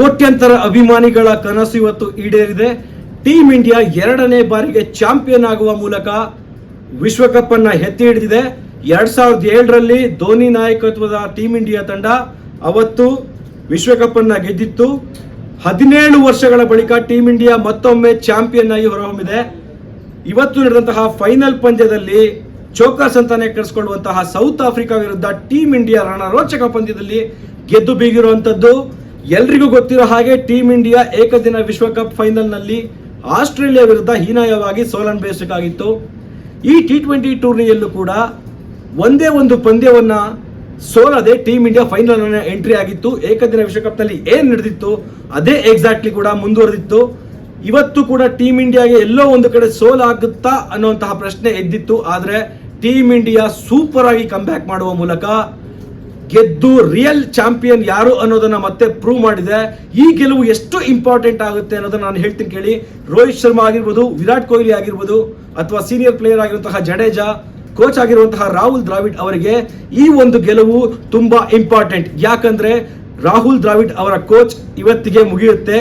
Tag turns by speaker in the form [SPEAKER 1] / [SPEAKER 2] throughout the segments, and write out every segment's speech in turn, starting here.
[SPEAKER 1] ಕೋಟ್ಯಂತರ ಅಭಿಮಾನಿಗಳ ಕನಸು ಇವತ್ತು ಈಡೇರಿದೆ. ಟೀಮ್ ಇಂಡಿಯಾ ಎರಡನೇ ಬಾರಿಗೆ ಚಾಂಪಿಯನ್ ಆಗುವ ಮೂಲಕ ವಿಶ್ವಕಪ್ ಅನ್ನ ಎತ್ತಿ ಹಿಡಿದಿದೆ. ಎರಡ್ ಸಾವಿರದ ಏಳರಲ್ಲಿ ಧೋನಿ ನಾಯಕತ್ವದ ಟೀಂ ಇಂಡಿಯಾ ತಂಡ ಅವತ್ತು ವಿಶ್ವಕಪ್ ಅನ್ನ ಗೆದ್ದಿತ್ತು. ಹದಿನೇಳು ವರ್ಷಗಳ ಬಳಿಕ ಟೀಂ ಇಂಡಿಯಾ ಮತ್ತೊಮ್ಮೆ ಚಾಂಪಿಯನ್ ಆಗಿ ಹೊರಹೊಮ್ಮಿದೆ. ಇವತ್ತು ನಡೆದಂತಹ ಫೈನಲ್ ಪಂದ್ಯದಲ್ಲಿ ಚೋಕಾಸ್ ಅಂತಾನೆ ಕರೆಸಿಕೊಳ್ಳುವಂತಹ ಸೌತ್ ಆಫ್ರಿಕಾ ವಿರುದ್ಧ ಟೀಂ ಇಂಡಿಯಾ ರಣರೋಚಕ ಪಂದ್ಯದಲ್ಲಿ ಗೆದ್ದು ಬೀಗಿರುವಂತದ್ದು. ಎಲ್ರಿಗೂ ಗೊತ್ತಿರೋ ಹಾಗೆ ಟೀಮ್ ಇಂಡಿಯಾ ಏಕದಿನ ವಿಶ್ವಕಪ್ ಫೈನಲ್ನಲ್ಲಿ ಆಸ್ಟ್ರೇಲಿಯಾ ವಿರುದ್ಧ ಹೀನಾಯವಾಗಿ ಸೋಲನುಭವಿಸಬೇಕಾಗಿತ್ತು ಈ ಟಿ ಟ್ವೆಂಟಿ ಟೂರ್ನಿಯಲ್ಲೂ ಕೂಡ ಒಂದೇ ಒಂದು ಪಂದ್ಯವನ್ನ ಸೋಲದೆ ಟೀಮ್ ಇಂಡಿಯಾ ಫೈನಲ್ ಎಂಟ್ರಿ ಆಗಿತ್ತು. ಏಕದಿನ ವಿಶ್ವಕಪ್ನಲ್ಲಿ ಏನು ನಡೆದಿತ್ತು ಅದೇ ಎಕ್ಸಾಕ್ಟ್ಲಿ ಕೂಡ ಮುಂದುವರೆದಿತ್ತು. ಇವತ್ತು ಕೂಡ ಟೀಮ್ ಇಂಡಿಯಾಗೆ ಎಲ್ಲೋ ಒಂದು ಕಡೆ ಸೋಲಾಗುತ್ತಾ ಅನ್ನುವಂತಹ ಪ್ರಶ್ನೆ ಎದ್ದಿತ್ತು. ಆದರೆ ಟೀಮ್ ಇಂಡಿಯಾ ಸೂಪರ್ ಆಗಿ ಕಂಬ್ಯಾಕ್ ಮಾಡುವ ಮೂಲಕ ಗೆದ್ದು ರಿಯಲ್ ಚಾಂಪಿಯನ್ ಯಾರು ಅನ್ನೋದನ್ನ ಮತ್ತೆ ಪ್ರೂವ್ ಮಾಡಿದೆ. ಈ ಗೆಲುವು ಎಷ್ಟು ಇಂಪಾರ್ಟೆಂಟ್ ಆಗುತ್ತೆ ಅನ್ನೋದನ್ನ ನಾನು ಹೇಳ್ತೀನಿ ಕೇಳಿ. ರೋಹಿತ್ ಶರ್ಮಾ ಆಗಿರ್ಬೋದು, ವಿರಾಟ್ ಕೊಹ್ಲಿ ಆಗಿರ್ಬೋದು, ಅಥವಾ ಸೀನಿಯರ್ ಪ್ಲೇಯರ್ ಆಗಿರುವಂತಹ ಜಡೇಜಾ ಕೋಚ್ ಆಗಿರುವಂತಹ ರಾಹುಲ್ ದ್ರಾವಿಡ್ ಅವರಿಗೆ ಈ ಒಂದು ಗೆಲುವು ತುಂಬಾ ಇಂಪಾರ್ಟೆಂಟ್ ಯಾಕಂದ್ರೆ ರಾಹುಲ್ ದ್ರಾವಿಡ್ ಅವರ ಕೋಚ್ ಇವತ್ತಿಗೆ ಮುಗಿಯುತ್ತೆ.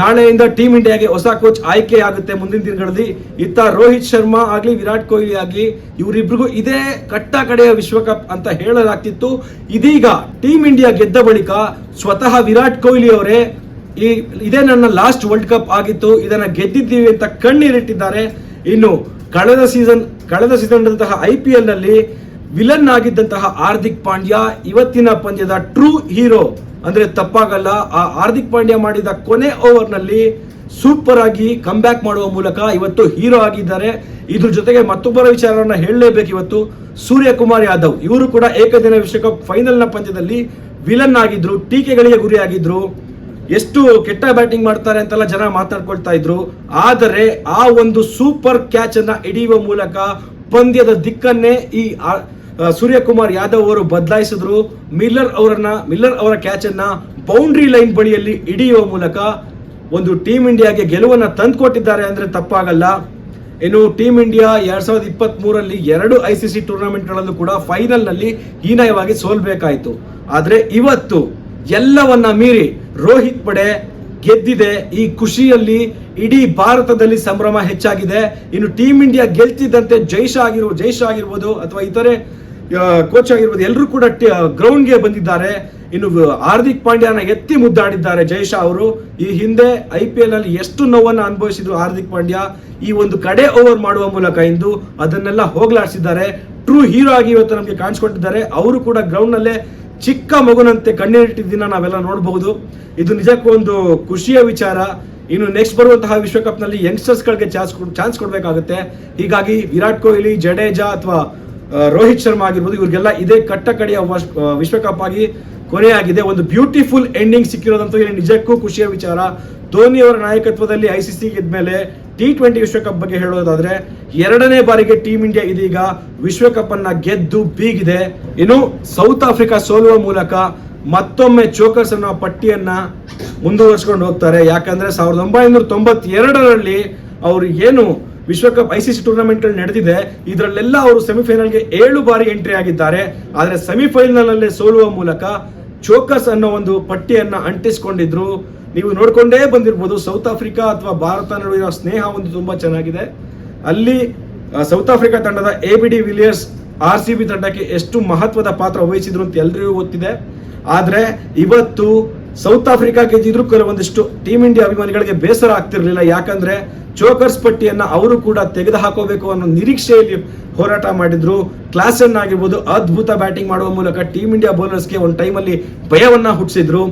[SPEAKER 1] ನಾಳೆಯಿಂದ ಟೀಮ್ ಇಂಡಿಯಾಗೆ ಹೊಸ ಕೋಚ್ ಆಯ್ಕೆ ಆಗುತ್ತೆ ಮುಂದಿನ ದಿನಗಳಲ್ಲಿ. ಇತ್ತ ರೋಹಿತ್ ಶರ್ಮಾ ಆಗಲಿ, ವಿರಾಟ್ ಕೊಹ್ಲಿ ಆಗಲಿ, ಇವರಿಬ್ರಿಗೂ ಇದೇ ಕಟ್ಟ ಕಡೆಯ ವಿಶ್ವಕಪ್ ಅಂತ ಹೇಳಲಾಗ್ತಿತ್ತು. ಇದೀಗ ಟೀಮ್ ಇಂಡಿಯಾ ಗೆದ್ದ ಬಳಿಕ ಸ್ವತಃ ವಿರಾಟ್ ಕೊಹ್ಲಿ ಅವರೇ ಈ, ಇದೇ ನನ್ನ ಲಾಸ್ಟ್ ವರ್ಲ್ಡ್ ಕಪ್ ಆಗಿತ್ತು, ಇದನ್ನ ಗೆದ್ದಿದ್ದೀವಿ ಅಂತ ಕಣ್ಣೀರಿಟ್ಟಿದ್ದಾರೆ. ಇನ್ನು, ಕಳೆದ ಸೀಸನ್ ಕಳೆದ ಸೀಸನ್ ಐ ಪಿ ಎಲ್ನಲ್ಲಿ ವಿಲನ್ ಆಗಿದ್ದಂತಹ ಹಾರ್ದಿಕ್ ಪಾಂಡ್ಯ ಇವತ್ತಿನ ಪಂದ್ಯದ ಟ್ರೂ ಹೀರೋ ಅಂದ್ರೆ ತಪ್ಪಾಗಲ್ಲ, ಆ ಹಾರ್ದಿಕ್ ಪಾಂಡ್ಯ ಮಾಡಿದ ಕೊನೆ ಓವರ್ನಲ್ಲಿ ಸೂಪರ್ ಆಗಿ ಬ್ಯಾಕ್ ಮಾಡುವ ಮೂಲಕ ಇವತ್ತು ಹೀರೋ ಆಗಿದ್ದಾರೆ. ಇದ್ರ ಜೊತೆಗೆ ಮತ್ತೊಬ್ಬರ ವಿಚಾರವನ್ನ ಹೇಳಲೇಬೇಕು ಇವತ್ತು, ಸೂರ್ಯಕುಮಾರ್ ಯಾದವ್. ಇವರು ಕೂಡ ಏಕದಿನ ವಿಶ್ವಕಪ್ ಫೈನಲ್ನ ಪಂದ್ಯದಲ್ಲಿ ವಿಲನ್ ಆಗಿದ್ರು, ಟೀಕೆಗಳಿಗೆ ಗುರಿಯಾಗಿದ್ರು. ಎಷ್ಟು ಕೆಟ್ಟ ಬ್ಯಾಟಿಂಗ್ ಮಾಡ್ತಾರೆ ಅಂತೆಲ್ಲ ಜನ ಮಾತಾಡ್ಕೊಳ್ತಾ ಇದ್ರು. ಆದರೆ ಆ ಒಂದು ಸೂಪರ್ ಕ್ಯಾಚ್ ಅನ್ನ ಹಿಡಿಯುವ ಮೂಲಕ ಪಂದ್ಯದ ದಿಕ್ಕನ್ನೇ ಈ ಸೂರ್ಯಕುಮಾರ್ ಯಾದವ್ ಅವರು ಬದಲಾಯಿಸಿದ್ರು. ಮಿಲ್ಲರ್ ಅವರನ್ನ, ಮಿಲ್ಲರ್ ಅವರ ಕ್ಯಾಚ್ ಅನ್ನ ಬೌಂಡ್ರಿ ಲೈನ್ ಬಳಿಯಲ್ಲಿ ಹಿಡಿಯುವ ಮೂಲಕ ಒಂದು ಟೀಮ್ ಇಂಡಿಯಾಗೆ ಗೆಲುವನ್ನ ತಂದುಕೊಟ್ಟಿದ್ದಾರೆ ಅಂದ್ರೆ ತಪ್ಪಾಗಲ್ಲ. ಇನ್ನು ಟೀಮ್ ಇಂಡಿಯಾ ಎರಡ್ ಸಾವಿರದ ಇಪ್ಪತ್ತ್ ಮೂರಲ್ಲಿ ಎರಡು ಐ ಸಿ ಸಿ ಟೂರ್ನಮೆಂಟ್ಗಳಲ್ಲೂ ಕೂಡ ಫೈನಲ್ನಲ್ಲಿ ಹೀನಾಯವಾಗಿ ಸೋಲ್ಬೇಕಾಯಿತು. ಆದ್ರೆ ಇವತ್ತು ಎಲ್ಲವನ್ನ ಮೀರಿ ರೋಹಿತ್ ಪಡೆ ಗೆದ್ದಿದೆ. ಈ ಖುಷಿಯಲ್ಲಿ ಇಡೀ ಭಾರತದಲ್ಲಿ ಸಂಭ್ರಮ ಹೆಚ್ಚಾಗಿದೆ. ಇನ್ನು ಟೀಮ್ ಇಂಡಿಯಾ ಗೆಲ್ತಿದ್ದಂತೆ ಜೈಷ ಆಗಿರುವ, ಜೈಷ ಆಗಿರ್ಬೋದು ಅಥವಾ ಇತರೆ ಕೋಚ್ ಆಗಿರ್ಬೋದು ಎಲ್ಲರೂ ಕೂಡ ಗ್ರೌಂಡ್ಗೆ ಬಂದಿದ್ದಾರೆ. ಇನ್ನು ಹಾರ್ದಿಕ್ ಪಾಂಡ್ಯನ ಎತ್ತಿ ಮುದ್ದಾಡಿದ್ದಾರೆ ಜಯಶಾ ಅವರು. ಈ ಹಿಂದೆ ಐ ಪಿ ಎಲ್ ಅಲ್ಲಿ ಎಷ್ಟು ನೋವನ್ನು ಅನುಭವಿಸಿದ್ರು ಹಾರ್ದಿಕ್ ಪಾಂಡ್ಯ. ಈ ಒಂದು ಕಡೆ ಓವರ್ ಮಾಡುವ ಮೂಲಕ ಇಂದು ಅದನ್ನೆಲ್ಲ ಹೋಗ್ಲಾಡಿಸಿದ್ದಾರೆ. ಟ್ರೂ ಹೀರೋ ಆಗಿ ಇವತ್ತು ನಮಗೆ ಕಾಣಿಸ್ಕೊಟ್ಟಿದ್ದಾರೆ. ಅವರು ಕೂಡ ಗ್ರೌಂಡ್ ನಲ್ಲೇ ಚಿಕ್ಕ ಮಗುನಂತೆ ಕಣ್ಣೀರಿಟ್ಟಿದ್ದನ್ನ ನಾವೆಲ್ಲ ನೋಡಬಹುದು. ಇದು ನಿಜಕ್ಕೂ ಒಂದು ಖುಷಿಯ ವಿಚಾರ. ಇನ್ನು ನೆಕ್ಸ್ಟ್ ಬರುವಂತಹ ವಿಶ್ವಕಪ್ನಲ್ಲಿ ಯಂಗ್ಸ್ಟರ್ಸ್ ಗಳಿಗೆ ಚಾನ್ಸ್ ಚಾನ್ಸ್ ಕೊಡಬೇಕಾಗುತ್ತೆ. ಹೀಗಾಗಿ ವಿರಾಟ್ ಕೊಹ್ಲಿ, ಜಡೇಜಾ ಅಥವಾ ರೋಹಿತ್ ಶರ್ಮಾ ಆಗಿರ್ಬೋದು, ಇವ್ರಿಗೆಲ್ಲ ಇದೇ ಕಟ್ಟ ಕಡೆಯ ವಶ್- ವಿಶ್ವಕಪ್ ಆಗಿ ಕೊನೆಯಾಗಿದೆ. ಒಂದು ಬ್ಯೂಟಿಫುಲ್ ಎಂಡಿಂಗ್ ಸಿಕ್ಕಿರೋದಂತೂ ಇಲ್ಲಿ ನಿಜಕ್ಕೂ ಖುಷಿಯ ವಿಚಾರ. ಧೋನಿ ಅವರ ನಾಯಕತ್ವದಲ್ಲಿ ಐ ಸಿ ಸಿ ಮೇಲೆ ಟಿ ಟ್ವೆಂಟಿ ವಿಶ್ವಕಪ್ ಬಗ್ಗೆ ಹೇಳೋದಾದ್ರೆ, ಎರಡನೇ ಬಾರಿಗೆ ಟೀಮ್ ಇಂಡಿಯಾ ಇದೀಗ ವಿಶ್ವಕಪ್ ಅನ್ನ ಗೆದ್ದು ಬೀಗಿದೆ. ಇನ್ನು ಸೌತ್ ಆಫ್ರಿಕಾ ಸೋಲುವ ಮೂಲಕ ಮತ್ತೊಮ್ಮೆ ಚೋಕರ್ಸ್ ಅನ್ನೋ ಪಟ್ಟಿಯನ್ನ ಮುಂದುವರಿಸ್ಕೊಂಡು ಹೋಗ್ತಾರೆ. ಯಾಕಂದ್ರೆ ಸಾವಿರದ ಒಂಬೈನೂರ ತೊಂಬತ್ತೆರಡರಲ್ಲಿ ಅವರು ಏನು ವಿಶ್ವಕಪ್ ಐ ಸಿ ಸಿ ಟೂರ್ನಮೆಂಟ್ ನಡೆದಿದೆ. ಇದರಲ್ಲೆಲ್ಲ ಅವರು ಸೆಮಿಫೈನಲ್ಗೆ ಏಳು ಬಾರಿ ಎಂಟ್ರಿ ಆಗಿದ್ದಾರೆ. ಆದರೆ ಸೆಮಿಫೈನಲ್ ಅಲ್ಲೇ ಸೋಲುವ ಮೂಲಕ ಚೋಕಸ್ ಅನ್ನೋ ಒಂದು ಪಟ್ಟಿಯನ್ನು ಅಂಟಿಸಿಕೊಂಡಿದ್ರು. ನೀವು ನೋಡಿಕೊಂಡೇ ಬಂದಿರ್ಬೋದು, ಸೌತ್ ಆಫ್ರಿಕಾ ಅಥವಾ ಭಾರತ ನಡುವಿನ ಸ್ನೇಹ ಒಂದು ತುಂಬಾ ಚೆನ್ನಾಗಿದೆ. ಅಲ್ಲಿ ಸೌತ್ ಆಫ್ರಿಕಾ ತಂಡದ A B de Villiers R C B ತಂಡಕ್ಕೆ ಎಷ್ಟು ಮಹತ್ವದ ಪಾತ್ರ ವಹಿಸಿದ್ರು ಅಂತ ಎಲ್ರಿಗೂ ಗೊತ್ತಿದೆ. ಆದರೆ ಇವತ್ತು ಸೌತ್ ಆಫ್ರಿಕಾ ಗೆದ್ದಿದ್ರು ಕೆಲವೊಂದಿಷ್ಟು ಟೀಮ್ ಇಂಡಿಯಾ ಅಭಿಮಾನಿಗಳಿಗೆ ಬೇಸರ ಆಗ್ತಿರ್ಲಿಲ್ಲ. ಯಾಕಂದ್ರೆ ಚೋಕರ್ಸ್ ಪಟ್ಟಿಯನ್ನ ಅವರು ಕೂಡ ತೆಗೆದು ಹಾಕೋಬೇಕು ಅನ್ನೋ ನಿರೀಕ್ಷೆಯಲ್ಲಿ ಹೋರಾಟ ಮಾಡಿದ್ರು. ಕ್ಲಾಸನ್ ಆಗಿರ್ಬೋದು, ಅದ್ಭುತ ಬ್ಯಾಟಿಂಗ್ ಮಾಡುವ ಮೂಲಕ ಟೀಮ್ ಇಂಡಿಯಾ ಬೌಲರ್ಸ್ಗೆ ಒಂದು ಟೈಮಲ್ಲಿ ಭಯವನ್ನ ಹುಟ್ಟಿಸಿದ್ರು.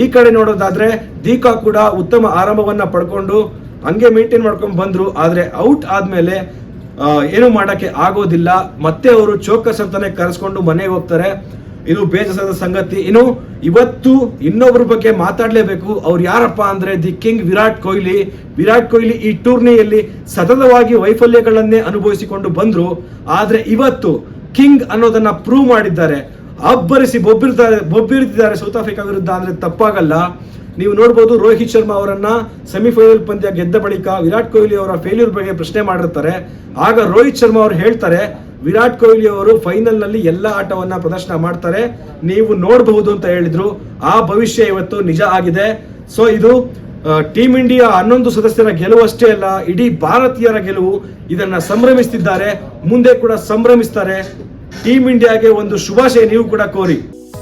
[SPEAKER 1] ಈ ಕಡೆ ನೋಡೋದಾದ್ರೆ ದೀಕಾ ಕೂಡ ಉತ್ತಮ ಆರಂಭವನ್ನ ಪಡ್ಕೊಂಡು ಹಂಗೆ ಮೇಂಟೈನ್ ಮಾಡ್ಕೊಂಡು ಬಂದ್ರು. ಆದ್ರೆ ಔಟ್ ಆದ್ಮೇಲೆ ಏನು ಮಾಡಕ್ಕೆ ಆಗೋದಿಲ್ಲ. ಮತ್ತೆ ಅವರು ಚೋಕರ್ಸ್ ಅಂತಾನೆ ಕರೆಸ್ಕೊಂಡು ಮನೆಗೆ ಹೋಗ್ತಾರೆ. ಇದು ಬೇಜಸದ ಸಂಗತಿ, ಇನ್ನು ಇವತ್ತು ಇನ್ನೊಬ್ಬರ ಬಗ್ಗೆ ಮಾತಾಡಲೇಬೇಕು. ಅವ್ರು ಯಾರಪ್ಪ ಅಂದ್ರೆ ದಿ ಕಿಂಗ್ ವಿರಾಟ್ ಕೊಹ್ಲಿ. ವಿರಾಟ್ ಕೊಹ್ಲಿ ಈ ಟೂರ್ನಿಯಲ್ಲಿ ಸತತವಾಗಿ ವೈಫಲ್ಯಗಳನ್ನೇ ಅನುಭವಿಸಿಕೊಂಡು ಬಂದ್ರು. ಆದ್ರೆ ಇವತ್ತು ಕಿಂಗ್ ಅನ್ನೋದನ್ನ ಪ್ರೂವ್ ಮಾಡಿದ್ದಾರೆ. ಅಬ್ಬರಿಸಿ ಬೊಬ್ಬಿರ್ತಾರೆ, ಬೊಬ್ಬಿರ್ತಿದ್ದಾರೆ ಸೌತ್ ಆಫ್ರಿಕಾ ವಿರುದ್ಧ ಅಂದ್ರೆ ತಪ್ಪಾಗಲ್ಲ. ನೀವು ನೋಡ್ಬೋದು ರೋಹಿತ್ ಶರ್ಮಾ ಅವರನ್ನ ಸೆಮಿಫೈನಲ್ ಪಂದ್ಯ ಗೆದ್ದ ಬಳಿಕ ವಿರಾಟ್ ಕೊಹ್ಲಿ ಅವರ ಫೇಲ್ಯೂರ್ ಬಗ್ಗೆ ಪ್ರಶ್ನೆ ಮಾಡಿರ್ತಾರೆ. ಆಗ ರೋಹಿತ್ ಶರ್ಮಾ ಅವರು ಹೇಳ್ತಾರೆ, ವಿರಾಟ್ ಕೊಹ್ಲಿ ಅವರು ಫೈನಲ್ನಲ್ಲಿ ಎಲ್ಲ ಆಟವನ್ನ ಪ್ರದರ್ಶನ ಮಾಡ್ತಾರೆ. ನೀವು ನೋಡಬಹುದು ಅಂತ ಹೇಳಿದ್ರು. ಆ ಭವಿಷ್ಯ ಇವತ್ತು ನಿಜ ಆಗಿದೆ. ಸೊ ಇದು ಟೀಮ್ ಇಂಡಿಯಾ ಹನ್ನೊಂದು ಸದಸ್ಯರ ಗೆಲುವು ಅಷ್ಟೇ ಅಲ್ಲ, ಇಡೀ ಭಾರತೀಯರ ಗೆಲುವು ಇದನ್ನ ಸಂಭ್ರಮಿಸ್ತಿದ್ದಾರೆ. ಮುಂದೆ ಕೂಡ ಸಂಭ್ರಮಿಸ್ತಾರೆ. ಟೀಮ್ ಇಂಡಿಯಾಗೆ ಒಂದು ಶುಭಾಶಯ ನೀವು ಕೂಡ ಕೋರಿ.